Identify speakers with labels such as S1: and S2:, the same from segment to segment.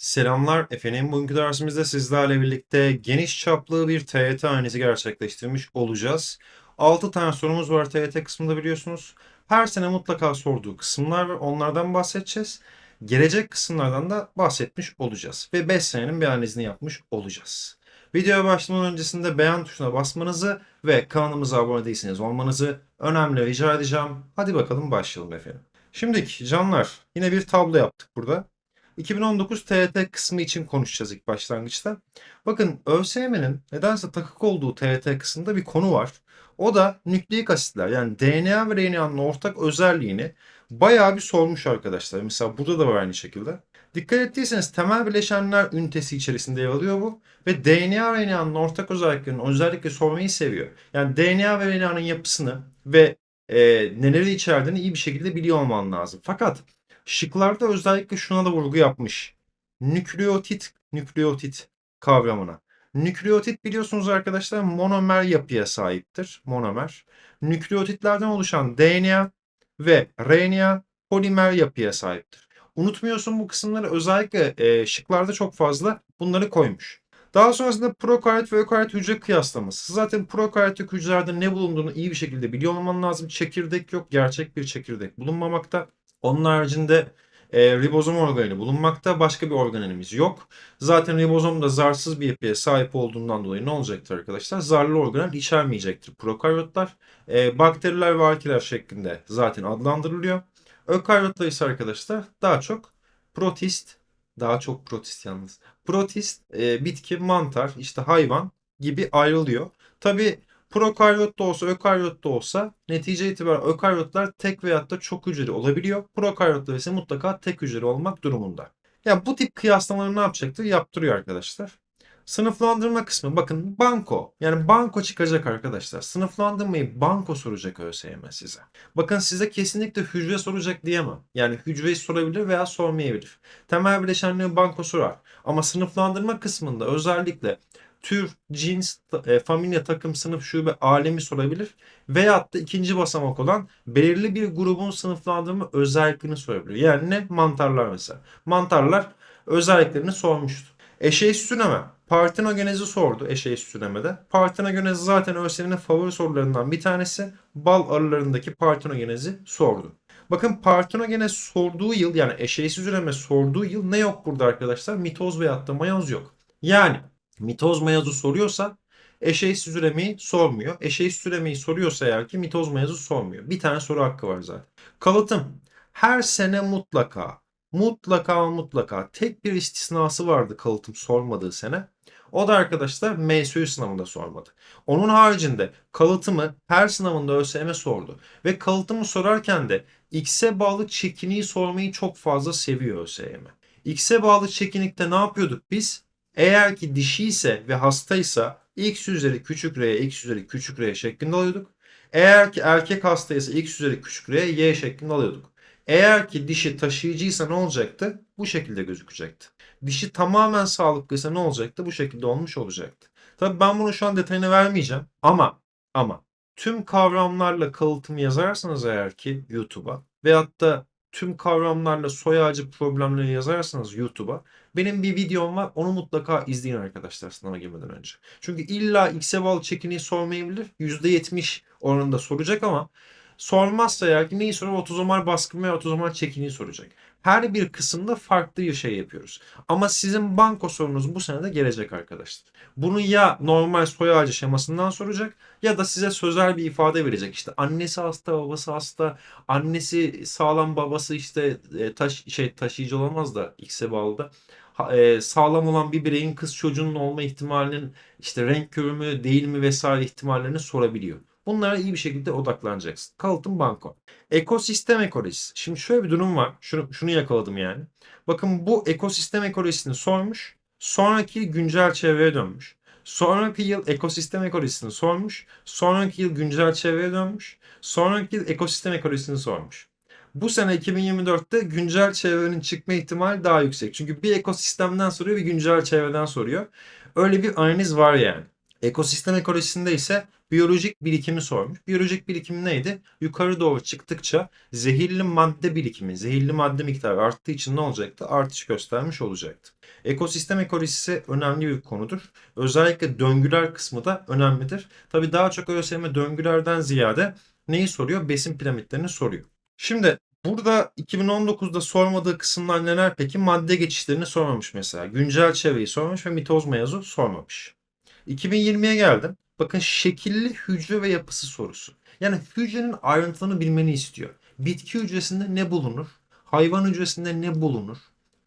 S1: Selamlar efendim. Bugünkü dersimizde sizlerle birlikte geniş çaplı bir TYT analizi gerçekleştirmiş olacağız. 6 tane sorumuz var TYT kısmında biliyorsunuz. Her sene mutlaka sorduğu kısımlar var. Onlardan bahsedeceğiz. Gelecek kısımlardan da bahsetmiş olacağız. Ve 5 senenin bir analizini yapmış olacağız. Videoya başlamadan öncesinde beğen tuşuna basmanızı ve kanalımıza abone değilseniz olmanızı önemli rica edeceğim. Hadi bakalım başlayalım efendim. Şimdiki canlar yine bir tablo yaptık burada. 2019 TYT kısmı için konuşacağız ilk başlangıçta. Bakın ÖSYM'nin nedense takık olduğu TYT kısmında bir konu var. O da nükleik asitler yani DNA ve RNA'nın ortak özelliğini bayağı bir sormuş arkadaşlar. Mesela burada da var aynı şekilde. Dikkat ettiyseniz temel bileşenler ünitesi içerisinde yer alıyor bu. Ve DNA ve RNA'nın ortak özelliklerini özellikle sormayı seviyor. Yani DNA ve RNA'nın yapısını ve e, neleri içerdiğini iyi bir şekilde biliyor olman lazım. Fakat Şıklarda özellikle şuna da vurgu yapmış. Nükleotit, nükleotit kavramına. Nükleotit biliyorsunuz arkadaşlar monomer yapıya sahiptir. Monomer. Nükleotitlerden oluşan DNA ve RNA polimer yapıya sahiptir. Unutmuyorsun bu kısımları özellikle e, şıklarda çok fazla bunları koymuş. Daha sonrasında prokaryot ve ökaryot hücre kıyaslaması. Zaten prokaryotik hücrelerde ne bulunduğunu iyi bir şekilde biliyor olman lazım. Çekirdek yok, gerçek bir çekirdek bulunmamakta. Onun haricinde e, ribozom organeli bulunmakta. Başka bir organelimiz yok. Zaten ribozom da zarsız bir yapıya sahip olduğundan dolayı ne olacaktır arkadaşlar? Zarlı organel içermeyecektir prokaryotlar. E, bakteriler ve arkiler şeklinde zaten adlandırılıyor. Ökaryotlar ise arkadaşlar daha çok protist, daha çok protist yalnız. Protist, e, bitki, mantar, işte hayvan gibi ayrılıyor. Tabi Prokaryot da olsa, ökaryot da olsa netice itibariyle ökaryotlar tek veyahut da çok hücreli olabiliyor. Prokaryotlar ise mutlaka tek hücreli olmak durumunda. Yani bu tip kıyaslamaları ne yapacaktır? Yaptırıyor arkadaşlar. Sınıflandırma kısmı bakın banko. Yani banko çıkacak arkadaşlar. Sınıflandırmayı banko soracak ÖSYM size. Bakın size kesinlikle hücre soracak diyemem. Yani hücreyi sorabilir veya sormayabilir. Temel bileşenliği banko sorar. Ama sınıflandırma kısmında özellikle tür, cins, e, familya, takım, sınıf, şube, alemi sorabilir. Veyahut da ikinci basamak olan belirli bir grubun sınıflandırma özelliklerini sorabilir. Yani ne? Mantarlar mesela. Mantarlar özelliklerini sormuştu. Eşeği sütüneme. Partenogenezi sordu eşeği sütünemede. Partenogenezi zaten ÖSYM'nin favori sorularından bir tanesi. Bal arılarındaki partenogenezi sordu. Bakın partenogenez sorduğu yıl yani eşeğsiz üreme sorduğu yıl ne yok burada arkadaşlar? Mitoz veyahut da mayoz yok. Yani mitoz mayozu soruyorsa eşeğsiz üremeyi sormuyor. Eşeğsiz üremeyi soruyorsa eğer ki mitoz mayozu sormuyor. Bir tane soru hakkı var zaten. Kalıtım. Her sene mutlaka mutlaka mutlaka tek bir istisnası vardı kalıtım sormadığı sene. O da arkadaşlar MSÜ sınavında sormadı. Onun haricinde kalıtımı her sınavında ÖSYM sordu. Ve kalıtımı sorarken de X'e bağlı çekiniği sormayı çok fazla seviyor ÖSYM. X'e bağlı çekinikte ne yapıyorduk biz? Eğer ki dişi ise ve hastaysa x üzeri küçük r, x üzeri küçük r şeklinde alıyorduk. Eğer ki erkek hastaysa x üzeri küçük r, y şeklinde alıyorduk. Eğer ki dişi taşıyıcıysa ne olacaktı? Bu şekilde gözükecekti. Dişi tamamen sağlıklıysa ne olacaktı? Bu şekilde olmuş olacaktı. Tabi ben bunu şu an detayını vermeyeceğim. Ama ama tüm kavramlarla kalıtım yazarsanız eğer ki YouTube'a veyahut da tüm kavramlarla soy ağacı problemleri yazarsanız YouTube'a benim bir videom var. Onu mutlaka izleyin arkadaşlar sınava girmeden önce. Çünkü illa X'e bağlı çekiniği sormayabilir. %70 oranında soracak ama sormazsa ki neyi sorar? Otozomal baskın veya otozomal çekiniği soracak. Her bir kısımda farklı bir şey yapıyoruz. Ama sizin banko sorunuz bu sene de gelecek arkadaşlar. Bunu ya normal soy ağacı şemasından soracak ya da size sözel bir ifade verecek. İşte annesi hasta, babası hasta, annesi sağlam, babası işte e, taş şey taşıyıcı olamaz da X'e bağlı da e, sağlam olan bir bireyin kız çocuğunun olma ihtimalinin işte renk körü mü değil mi vesaire ihtimallerini sorabiliyor. Bunlara iyi bir şekilde odaklanacaksın. Kalıtım banko. Ekosistem ekolojisi. Şimdi şöyle bir durum var. Şunu, şunu yakaladım yani. Bakın bu ekosistem ekolojisini sormuş. Sonraki güncel çevreye dönmüş. Sonraki yıl ekosistem ekolojisini sormuş. Sonraki yıl güncel çevreye dönmüş. Sonraki yıl ekosistem ekolojisini sormuş. Bu sene 2024'te güncel çevrenin çıkma ihtimali daha yüksek. Çünkü bir ekosistemden soruyor bir güncel çevreden soruyor. Öyle bir analiz var yani. Ekosistem ekolojisinde ise biyolojik birikimi sormuş. Biyolojik birikim neydi? Yukarı doğru çıktıkça zehirli madde birikimi, zehirli madde miktarı arttığı için ne olacaktı? Artış göstermiş olacaktı. Ekosistem ekolojisi önemli bir konudur. Özellikle döngüler kısmı da önemlidir. Tabi daha çok ÖSYM döngülerden ziyade neyi soruyor? Besin piramitlerini soruyor. Şimdi burada 2019'da sormadığı kısımlar neler peki? Madde geçişlerini sormamış mesela. Güncel çevreyi sormamış ve mitoz meyozu sormamış. 2020'ye geldim. Bakın şekilli hücre ve yapısı sorusu. Yani hücrenin ayrıntılarını bilmeni istiyor. Bitki hücresinde ne bulunur? Hayvan hücresinde ne bulunur?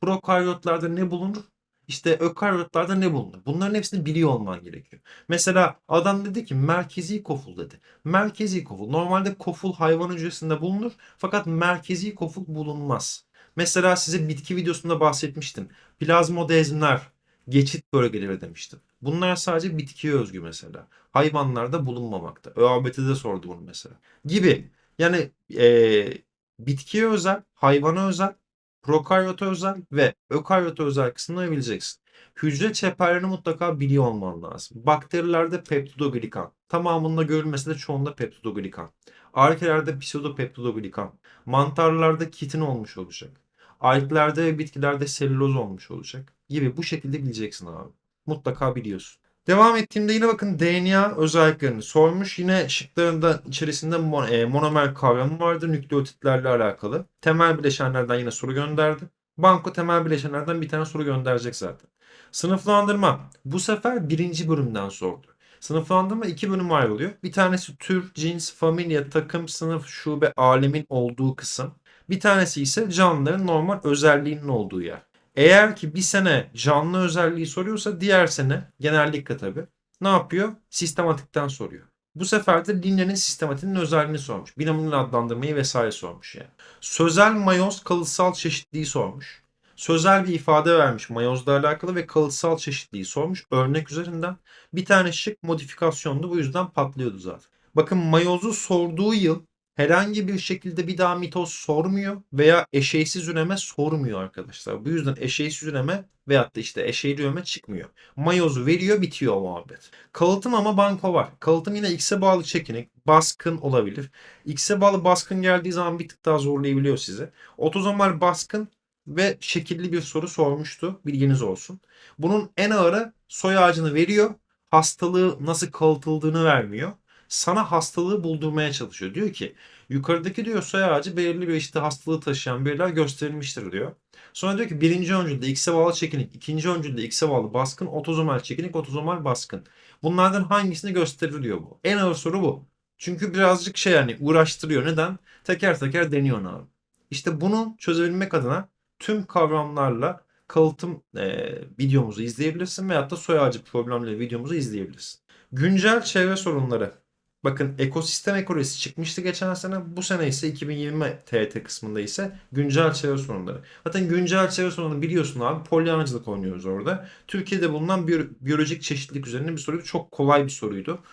S1: Prokaryotlarda ne bulunur? İşte ökaryotlarda ne bulunur? Bunların hepsini biliyor olman gerekiyor. Mesela adam dedi ki merkezi koful dedi. Merkezi koful. Normalde koful hayvan hücresinde bulunur fakat merkezi koful bulunmaz. Mesela size bitki videosunda bahsetmiştim. Plazmodezmler, geçit bölgeleri demiştim. Bunlar sadece bitkiye özgü mesela. Hayvanlarda bulunmamakta. ÖABT'de sordu bunu mesela. Gibi. Yani e, bitkiye özel, hayvana özel, prokaryota özel ve ökaryota özel kısımları bileceksin. Hücre çeperlerini mutlaka biliyor olman lazım. Bakterilerde peptidoglikan. Tamamında görülmese de çoğunda peptidoglikan. Arkelerde pseudopeptidoglikan. Mantarlarda kitin olmuş olacak. Alglerde ve bitkilerde selüloz olmuş olacak. Gibi bu şekilde bileceksin abi mutlaka biliyorsun. Devam ettiğimde yine bakın DNA özelliklerini sormuş. Yine şıklarında içerisinde mon e, monomer kavramı vardı nükleotitlerle alakalı. Temel bileşenlerden yine soru gönderdi. Banko temel bileşenlerden bir tane soru gönderecek zaten. Sınıflandırma. Bu sefer birinci bölümden sordu. Sınıflandırma iki bölüm ayrılıyor. Bir tanesi tür, cins, familya, takım, sınıf, şube, alemin olduğu kısım. Bir tanesi ise canlıların normal özelliğinin olduğu yer. Eğer ki bir sene canlı özelliği soruyorsa diğer sene genellikle tabii ne yapıyor? Sistematikten soruyor. Bu sefer de lineerin sistematiğinin özelliğini sormuş. Binomunu adlandırmayı vesaire sormuş yani. Sözel mayoz kalıtsal çeşitliği sormuş. Sözel bir ifade vermiş mayozla alakalı ve kalıtsal çeşitliği sormuş. Örnek üzerinden bir tane şık modifikasyondu bu yüzden patlıyordu zaten. Bakın mayozu sorduğu yıl herhangi bir şekilde bir daha mitoz sormuyor veya eşeysiz üreme sormuyor arkadaşlar. Bu yüzden eşeysiz üreme veyahut da işte eşeyli üreme çıkmıyor. Mayozu veriyor bitiyor o muhabbet. Kalıtım ama banko var. Kalıtım yine X'e bağlı çekinik, baskın olabilir. X'e bağlı baskın geldiği zaman bir tık daha zorlayabiliyor sizi. Otozomal baskın ve şekilli bir soru sormuştu. Bilginiz olsun. Bunun en ağırı soy ağacını veriyor. Hastalığı nasıl kalıtıldığını vermiyor sana hastalığı buldurmaya çalışıyor. Diyor ki yukarıdaki diyor soy ağacı belirli bir işte hastalığı taşıyan birler gösterilmiştir diyor. Sonra diyor ki birinci öncülde X'e bağlı çekinik, ikinci öncülde X'e bağlı baskın, otozomal çekinik, otozomal baskın. Bunlardan hangisini gösteriliyor bu? En ağır soru bu. Çünkü birazcık şey yani uğraştırıyor. Neden? Teker teker deniyor abi. İşte bunu çözebilmek adına tüm kavramlarla kalıtım e, videomuzu izleyebilirsin veyahut da soy ağacı problemleri videomuzu izleyebilirsin. Güncel çevre sorunları Bakın ekosistem ekolojisi çıkmıştı geçen sene. Bu sene ise 2020 TET kısmında ise güncel çevre sorunları. Zaten güncel çevre sorunları biliyorsun abi. Polyanacılık oynuyoruz orada. Türkiye'de bulunan biyo biyolojik çeşitlilik üzerine bir soruydu. Çok kolay bir soruydu.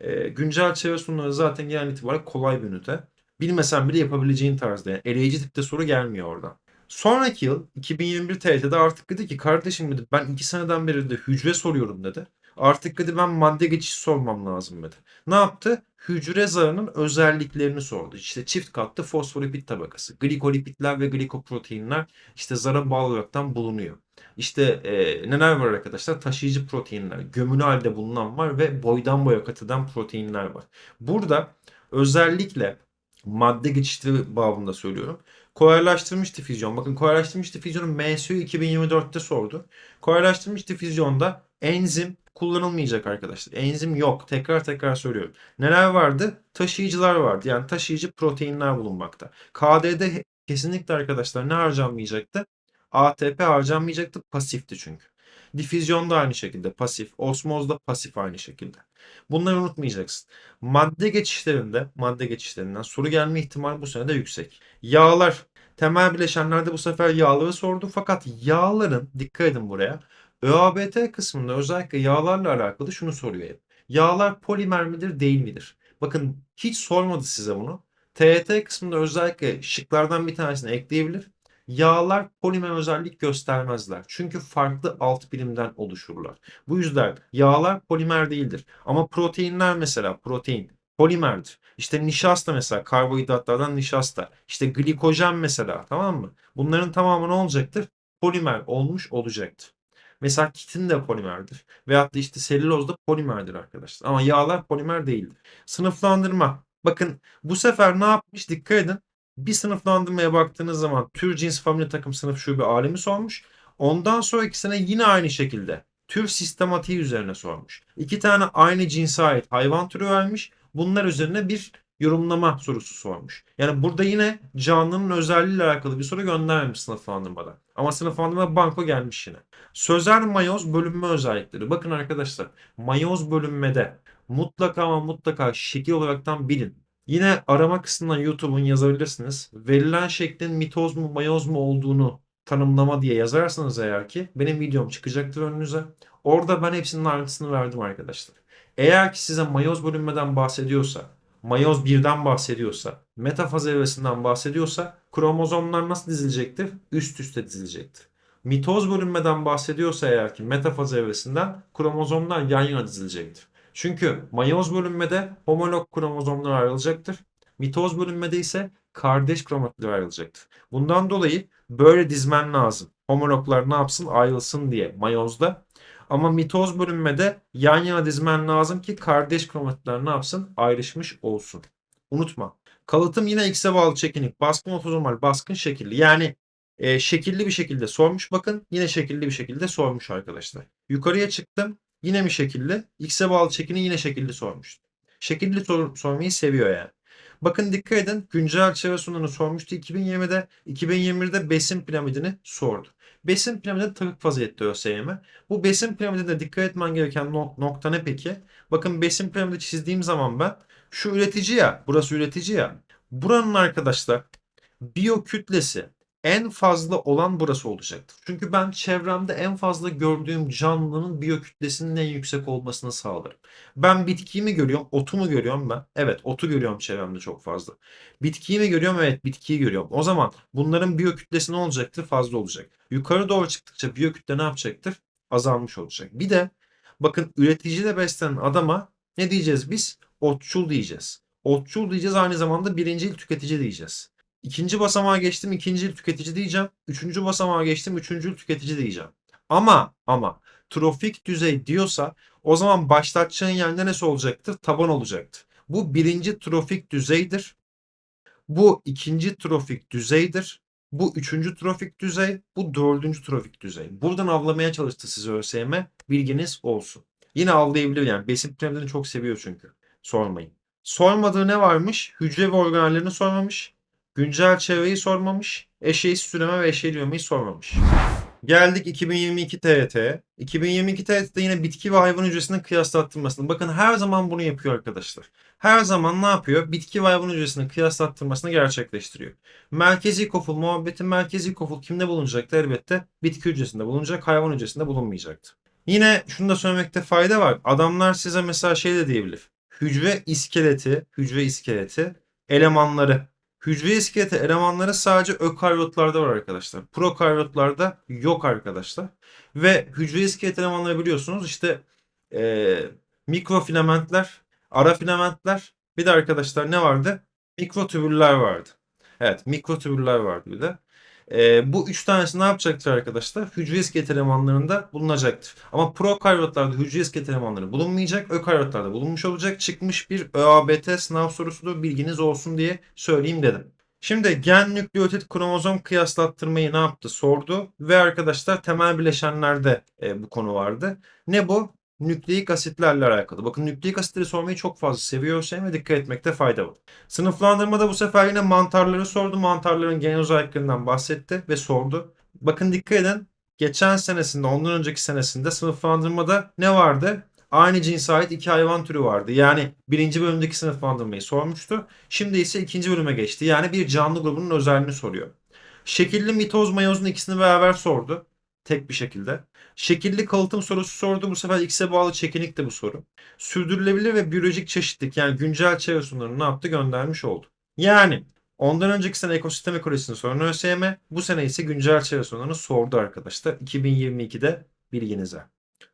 S1: E, güncel çevre sorunları zaten genel itibariyle kolay bir ünite. Bilmesen bile yapabileceğin tarzda. Yani eleyici tipte soru gelmiyor oradan. Sonraki yıl 2021 TYT'de artık dedi ki kardeşim dedi ben iki seneden beri de hücre soruyorum dedi. Artık dedi ben madde geçişi sormam lazım dedi. Ne yaptı? Hücre zarının özelliklerini sordu. İşte çift katlı fosfolipid tabakası. Glikolipidler ve glikoproteinler işte zara bağlı olaraktan bulunuyor. İşte e, neler var arkadaşlar? Taşıyıcı proteinler, gömülü halde bulunan var ve boydan boya kat eden proteinler var. Burada özellikle madde geçişleri babında söylüyorum. Kolaylaştırmış difüzyon. Bakın kolaylaştırmış difüzyonu MSU 2024'te sordu. Kolaylaştırmış difüzyonda enzim kullanılmayacak arkadaşlar. Enzim yok. Tekrar tekrar söylüyorum. Neler vardı? Taşıyıcılar vardı. Yani taşıyıcı proteinler bulunmakta. KD'de kesinlikle arkadaşlar ne harcanmayacaktı? ATP harcanmayacaktı. Pasifti çünkü. Difüzyon da aynı şekilde pasif. Osmoz da pasif aynı şekilde. Bunları unutmayacaksın. Madde geçişlerinde, madde geçişlerinden soru gelme ihtimali bu sene de yüksek. Yağlar. Temel bileşenlerde bu sefer yağları sordu. Fakat yağların, dikkat edin buraya, ÖABT kısmında özellikle yağlarla alakalı şunu soruyor hep. Yağlar polimer midir değil midir? Bakın hiç sormadı size bunu. TET kısmında özellikle şıklardan bir tanesini ekleyebilir. Yağlar polimer özellik göstermezler. Çünkü farklı alt birimden oluşurlar. Bu yüzden yağlar polimer değildir. Ama proteinler mesela protein polimerdir. İşte nişasta mesela karbonhidratlardan nişasta. İşte glikojen mesela tamam mı? Bunların tamamı ne olacaktır? Polimer olmuş olacaktır. Mesela kitin de polimerdir. Veyahut da işte selüloz da polimerdir arkadaşlar. Ama yağlar polimer değildir. Sınıflandırma. Bakın bu sefer ne yapmış? Dikkat edin. Bir sınıflandırmaya baktığınız zaman tür, cins, familya, takım, sınıf, şube, alemi sormuş. Ondan sonraki sene yine aynı şekilde tür sistematiği üzerine sormuş. İki tane aynı cinse ait hayvan türü vermiş. Bunlar üzerine bir yorumlama sorusu sormuş. Yani burada yine canlının özelliğiyle alakalı bir soru göndermemiş sınıflandırmada. Ama sınıflandırma banko gelmiş yine. Sözel mayoz bölünme özellikleri. Bakın arkadaşlar mayoz bölünmede mutlaka ama mutlaka şekil olaraktan bilin. Yine arama kısmından YouTube'un yazabilirsiniz. Verilen şeklin mitoz mu mayoz mu olduğunu tanımlama diye yazarsanız eğer ki benim videom çıkacaktır önünüze. Orada ben hepsinin ayrıntısını verdim arkadaşlar. Eğer ki size mayoz bölünmeden bahsediyorsa, mayoz birden bahsediyorsa, metafaz evresinden bahsediyorsa kromozomlar nasıl dizilecektir? Üst üste dizilecektir. Mitoz bölünmeden bahsediyorsa eğer ki metafaz evresinden kromozomlar yan yana dizilecektir. Çünkü mayoz bölünmede homolog kromozomlar ayrılacaktır. Mitoz bölünmede ise kardeş kromatitler ayrılacaktır. Bundan dolayı böyle dizmen lazım. Homologlar ne yapsın? Ayrılsın diye mayozda. Ama mitoz bölünmede yan yana dizmen lazım ki kardeş kromatitler ne yapsın? Ayrışmış olsun. Unutma. Kalıtım yine X'e bağlı çekinik. Baskın otozomal, baskın şekilli. Yani e, şekilli bir şekilde sormuş. Bakın yine şekilli bir şekilde sormuş arkadaşlar. Yukarıya çıktım. Yine mi şekilli? X'e bağlı çekini yine şekilli sormuş. Şekilli sor, sormayı seviyor yani. Bakın dikkat edin güncel çevre sunumunu sormuştu 2020'de. 2021'de besin piramidini sordu. Besin piramidi takık vaziyette ÖSYM. Bu besin piramidinde dikkat etmen gereken no- nokta ne peki? Bakın besin piramidi çizdiğim zaman ben şu üretici ya, burası üretici ya. Buranın arkadaşlar biyo kütlesi en fazla olan burası olacaktır. Çünkü ben çevremde en fazla gördüğüm canlının biyokütlesinin en yüksek olmasını sağlarım. Ben bitkiyi mi görüyorum, otu mu görüyorum ben? Evet, otu görüyorum çevremde çok fazla. Bitkiyi mi görüyorum? Evet, bitkiyi görüyorum. O zaman bunların biyokütlesi ne olacaktır? Fazla olacak. Yukarı doğru çıktıkça biyokütle ne yapacaktır? Azalmış olacak. Bir de bakın üreticiyle beslenen adama ne diyeceğiz biz? Otçul diyeceğiz. Otçul diyeceğiz aynı zamanda birincil tüketici diyeceğiz. İkinci basamağa geçtim ikinci tüketici diyeceğim. Üçüncü basamağa geçtim üçüncü tüketici diyeceğim. Ama ama trofik düzey diyorsa o zaman başlatacağın yer neresi olacaktır? Taban olacaktır. Bu birinci trofik düzeydir. Bu ikinci trofik düzeydir. Bu üçüncü trofik düzey. Bu dördüncü trofik düzey. Buradan avlamaya çalıştı size ÖSYM. Bilginiz olsun. Yine avlayabilir yani. Besin piramidini çok seviyor çünkü. Sormayın. Sormadığı ne varmış? Hücre ve organellerini sormamış. Güncel çevreyi sormamış. Eşeği süreme ve eşeği düğmeyi sormamış. Geldik 2022 TYT. 2022 TYT'de yine bitki ve hayvan hücresinin kıyaslattırmasını. Bakın her zaman bunu yapıyor arkadaşlar. Her zaman ne yapıyor? Bitki ve hayvan hücresinin kıyaslattırmasını gerçekleştiriyor. Merkezi koful muhabbeti merkezi koful kimde bulunacaktı? Elbette bitki hücresinde bulunacak, hayvan hücresinde bulunmayacaktı. Yine şunu da söylemekte fayda var. Adamlar size mesela şey de diyebilir. Hücre iskeleti, hücre iskeleti elemanları Hücre iskeleti elemanları sadece ökaryotlarda var arkadaşlar. Prokaryotlarda yok arkadaşlar. Ve hücre iskeleti elemanları biliyorsunuz işte e, mikrofilamentler, ara filamentler bir de arkadaşlar ne vardı? Mikrotübüller vardı. Evet mikrotübüller vardı bir de. E, bu üç tanesi ne yapacaktır arkadaşlar? Hücre iskelet elemanlarında bulunacaktır. Ama prokaryotlarda hücre iskelet elemanları bulunmayacak. Ökaryotlarda bulunmuş olacak. Çıkmış bir ÖABT sınav sorusudur. Bilginiz olsun diye söyleyeyim dedim. Şimdi gen nükleotit kromozom kıyaslattırmayı ne yaptı sordu ve arkadaşlar temel bileşenlerde e, bu konu vardı. Ne bu? Nükleik asitlerle alakalı. Bakın nükleik asitleri sormayı çok fazla seviyorsa ve dikkat etmekte fayda var. Sınıflandırmada bu sefer yine mantarları sordu. Mantarların gen özelliklerinden bahsetti ve sordu. Bakın dikkat edin. Geçen senesinde, ondan önceki senesinde sınıflandırmada ne vardı? Aynı cinse ait iki hayvan türü vardı. Yani birinci bölümdeki sınıflandırmayı sormuştu. Şimdi ise ikinci bölüme geçti. Yani bir canlı grubunun özelliğini soruyor. Şekilli mitoz mayozun ikisini beraber sordu. Tek bir şekilde. Şekilli kalıtım sorusu sordu. Bu sefer X'e bağlı çekinikti bu soru. Sürdürülebilir ve biyolojik çeşitlilik yani güncel çevre sunumlarını ne yaptı? Göndermiş oldu. Yani Ondan önceki sene ekosistem ekolojisini soran ÖSYM, bu sene ise güncel çevre sorunlarını sordu arkadaşlar. 2022'de bilginize.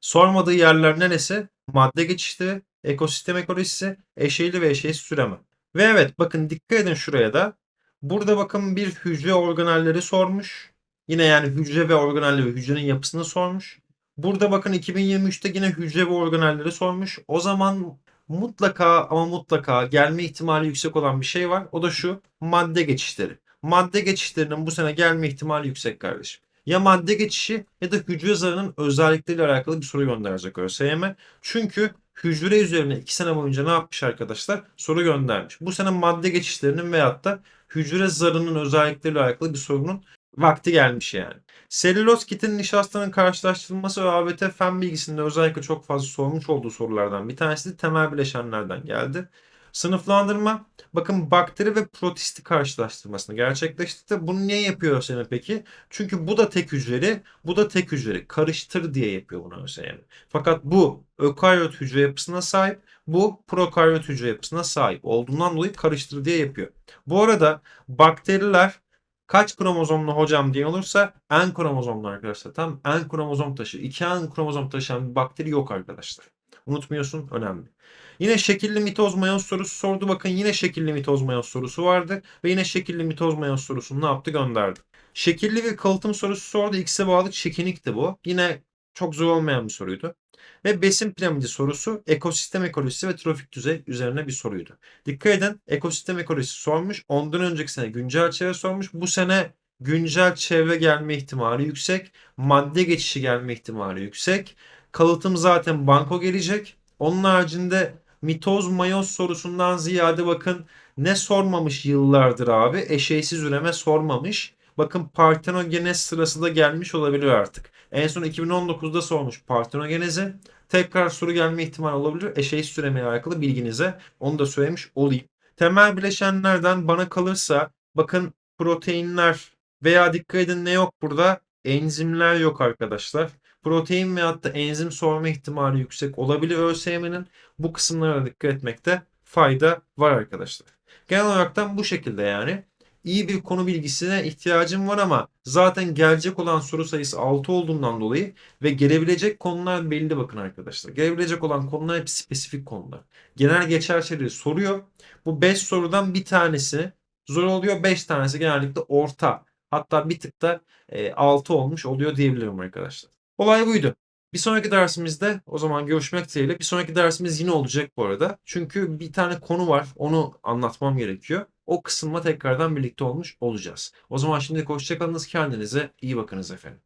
S1: Sormadığı yerler neresi? Madde geçişleri, ekosistem ekolojisi, eşeğli ve eşeğsiz süreme. Ve evet bakın dikkat edin şuraya da. Burada bakın bir hücre organelleri sormuş. Yine yani hücre ve organelleri hücrenin yapısını sormuş. Burada bakın 2023'te yine hücre ve organelleri sormuş. O zaman mutlaka ama mutlaka gelme ihtimali yüksek olan bir şey var. O da şu madde geçişleri. Madde geçişlerinin bu sene gelme ihtimali yüksek kardeşim. Ya madde geçişi ya da hücre zarının özellikleriyle alakalı bir soru gönderecek ÖSYM. Çünkü hücre üzerine 2 sene boyunca ne yapmış arkadaşlar? Soru göndermiş. Bu sene madde geçişlerinin veyahut da hücre zarının özellikleriyle alakalı bir sorunun vakti gelmiş yani. Selüloz kitin nişastanın karşılaştırılması ve ABT fen bilgisinde özellikle çok fazla sormuş olduğu sorulardan bir tanesi de temel bileşenlerden geldi. Sınıflandırma bakın bakteri ve protisti karşılaştırmasını gerçekleştirdi. Bunu niye yapıyor ÖSYM peki? Çünkü bu da tek hücreli, bu da tek hücreli. Karıştır diye yapıyor bunu ÖSYM. Fakat bu ökaryot hücre yapısına sahip, bu prokaryot hücre yapısına sahip olduğundan dolayı karıştır diye yapıyor. Bu arada bakteriler kaç kromozomlu hocam diye olursa N kromozomlu arkadaşlar. Tam N kromozom taşı. 2 N kromozom taşıyan bir bakteri yok arkadaşlar. Unutmuyorsun önemli. Yine şekilli mitoz mayoz sorusu sordu. Bakın yine şekilli mitoz mayoz sorusu vardı. Ve yine şekilli mitoz mayoz sorusunu ne yaptı gönderdi. Şekilli ve kalıtım sorusu sordu. X'e bağlı çekinikti bu. Yine çok zor olmayan bir soruydu. Ve besin piramidi sorusu ekosistem ekolojisi ve trofik düzey üzerine bir soruydu. Dikkat edin ekosistem ekolojisi sormuş. Ondan önceki sene güncel çevre sormuş. Bu sene güncel çevre gelme ihtimali yüksek. Madde geçişi gelme ihtimali yüksek. Kalıtım zaten banko gelecek. Onun haricinde mitoz mayoz sorusundan ziyade bakın ne sormamış yıllardır abi? Eşeysiz üreme sormamış. Bakın partenogenez sırası da gelmiş olabilir artık. En son 2019'da sormuş partenogenezi. Tekrar soru gelme ihtimali olabilir. Eşeysiz üremeye alakalı bilginize. Onu da söylemiş olayım. Temel bileşenlerden bana kalırsa bakın proteinler veya dikkat edin ne yok burada? Enzimler yok arkadaşlar. Protein veyahut da enzim sorma ihtimali yüksek olabilir ÖSYM'nin. Bu kısımlara dikkat etmekte fayda var arkadaşlar. Genel olarak bu şekilde yani. İyi bir konu bilgisine ihtiyacım var ama zaten gelecek olan soru sayısı 6 olduğundan dolayı ve gelebilecek konular belli bakın arkadaşlar. Gelebilecek olan konular hep spesifik konular. Genel geçer şeyleri soruyor. Bu 5 sorudan bir tanesi zor oluyor. 5 tanesi genellikle orta. Hatta bir tık da e, 6 olmuş oluyor diyebilirim arkadaşlar. Olay buydu. Bir sonraki dersimizde o zaman görüşmek dileğiyle. Bir sonraki dersimiz yine olacak bu arada. Çünkü bir tane konu var. Onu anlatmam gerekiyor. O kısımla tekrardan birlikte olmuş olacağız. O zaman şimdi hoşçakalınız. Kendinize iyi bakınız efendim.